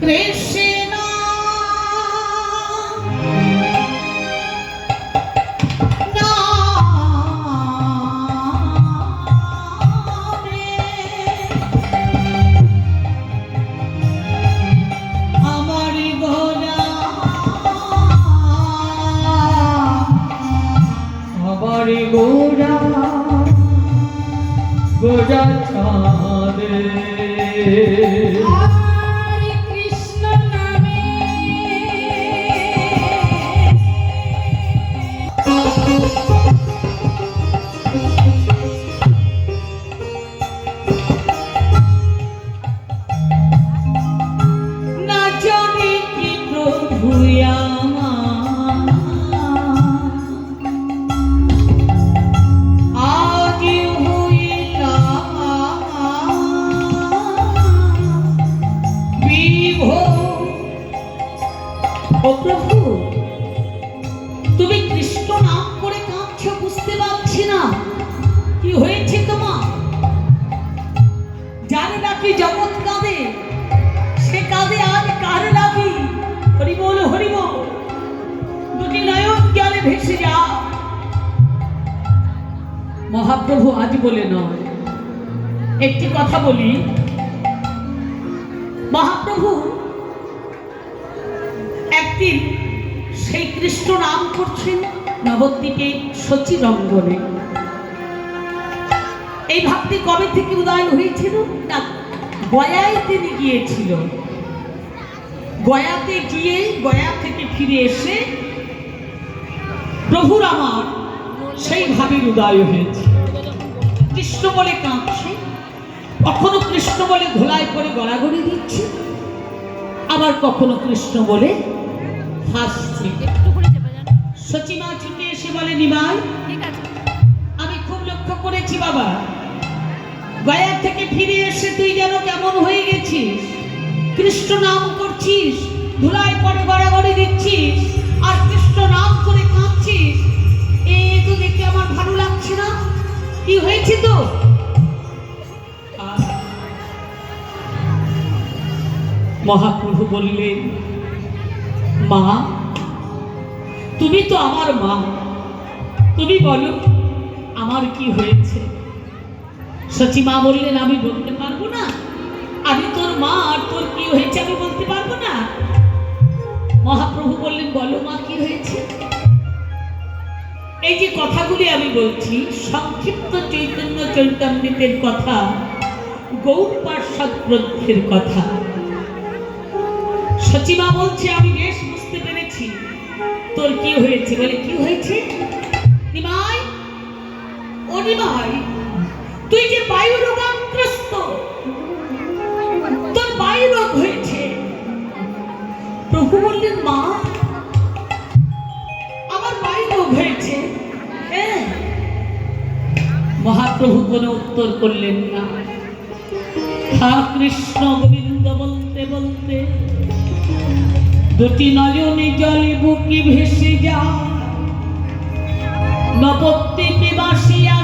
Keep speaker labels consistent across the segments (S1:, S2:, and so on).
S1: কৃষ্ণ আমার গোরা গোরা চাঁদে। না জানি কি প্রভু জগৎ কাঁদে, সে কাঁদে আজ কার লাগি? দুটি নয়ন জলে ভেসে যা মহাপ্রভু আজ বলে নয়। একটি কথা বলি। মহাপ্রভু, একদিন সেই কৃষ্ণ নাম করছেন নবদ্বীপে সচি রঙ্গনে এই ভাবটি কবে থেকে উদয় হয়েছিল? না গয়ায় তিনি গিয়েছিল। গয়াতে গিয়ে গয়া থেকে ফিরে এসে প্রভুর আমার সেই ভাবের উদয় হয়েছে। কৃষ্ণ বলে কাঁদছে কখনো কৃষ্ণ বলে ধোলায় করে গড়াগড়ি দিচ্ছে আবার কখনো কৃষ্ণ বলে হাসছে। সচিমা ছুটে এসে বলে নিমাই আমি খুব লক্ষ্য করেছি বাবা গয়া থেকে ফিরে এসে তুই যেন কেমন হয়ে গেছিস? কৃষ্ণ নাম করছিস? ধুলায় পরে গড়াগড়ি দিচ্ছিস? আর কৃষ্ণ নাম করে কাঁদছিস? এ তো দেখে আমার ভালো লাগছে না। কি হয়েছে তো? মহাপ্রভু বললেন, মা, তুমি তো আমার মা। তুমি বলো, আমার কি হয়েছে? সচিমা বললেন আমি বলতে পারব না? আমি তোর মা আর তোর কি হয়েছে আমি বলতে পারব না? মহাপ্রভু বললেন, বলো মা কি হয়েছে? এই যে কথাগুলি আমি বলছি, সংক্ষিপ্ত চৈতন্য চৈতন্যের কথা, গৌর পার্শ্বদ গ্রন্থের কথা। সচিমা বলছে, আমি বেশ বুঝতে পেরেছি। তোর কি হয়েছে? বলে, কি হয়েছে? নিমাই ও নিমাই তুই যে বায়ু রোগাগ্রস্ত তোর বায়ু রোগ হয়েছে। প্রভু বললেন মা, আমার বায়ু রোগ হয়েছে। হ্যাঁ। মহাপ্রভু কোনো উত্তর করলেন না। হা কৃষ্ণ গোবিন্দ বলতে বলতে দুটি নয়নে জলে বুকি ভেসে যা নবদ্বীপে বাসি আসে আর বলে ওরে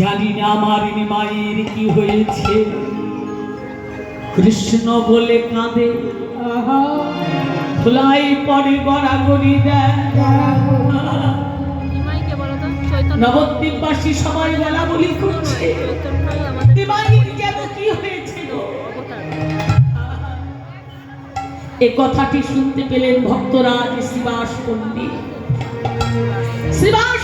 S1: জানি না আমার নিমাইয়ের কি হয়েছে। কৃষ্ণ বলে কাঁদে পরে গড়াগড়ি দেয়। নবদ্বীপবাসী সবাই বলা বলি করছে। কি হয়েছিল এ কথাটি শুনতে পেলেন ভক্তরাজ শ্রীবাস পণ্ডিত। শ্রীবাস